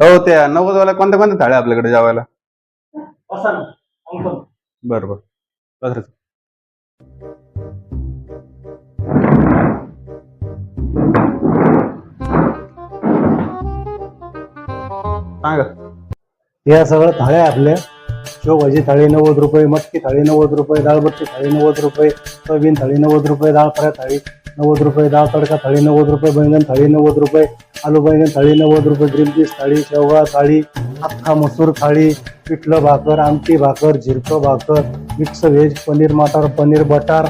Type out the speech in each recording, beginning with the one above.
हो त्या नव्वद वाला कोणत्या कोणत्या थाळ्या आपल्याकडे जेवायला? असा ना सांगतो बरं. बरं बरं सांगा. या सगळं थाळ्या आहे आपल्या. शेवभाजी थाळी नव्वद रुपये मटकी थाळी नव्वद रुपये डाळबट्टी थाळी नव्वद रुपये सोयाबीन थाळी नव्वद रुपये डाळ फ्राय थाळी नव्वद रुपये डाळ तडका थाळी नव्वद रुपये बैंगन थाळी नव्वद रुपये आलू बैंगन थाळी नव्वद रुपये ग्रीन पीस थाळी शेवगा थाळी अख्खा मसूर थाळी पिठलं भाकर आमटी भाकर झिरकं भाकर मिक्स व्हेज पनीर मटार पनीर बटार.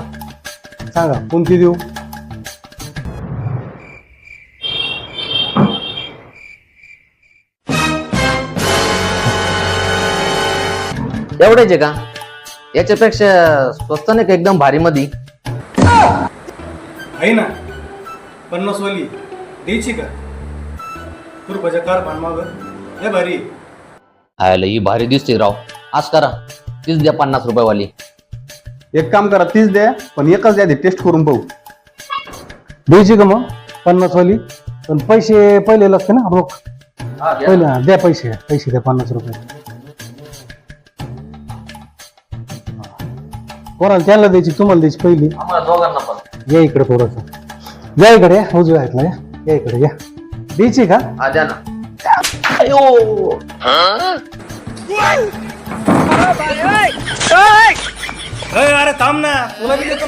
सांगा कोणती देऊ? एवढेच आहे का? याच्यापेक्षा स्वस्त नाही का एकदम भारी मध्ये आहे ना. पन्नास वाली. द्यायची का? रुपयाच्या कार पानमाग हे भारी. आयला ही भारी दिसते राव. आज करा. तीच द्या पन्नास रुपयावाली. एक काम करा तीच द्या पण एकच द्या टेस्ट करून पाहू द्यायची का मग? पन्नास वाली पण पैसे पहिले लागते ना रोख. पहिले हा, द्या. पैसे पैसे द्या पन्नास रुपये. कोणाला त्याला द्यायची तुम्हाला द्यायची पहिली. आम्हाला दोघांना पण. या इकडे थोडस. या इकडे या उजव्या हातला या. या इकडे या. द्यायची का? हा द्या ना. अयो! अरे थांब ना. तुला बी देतो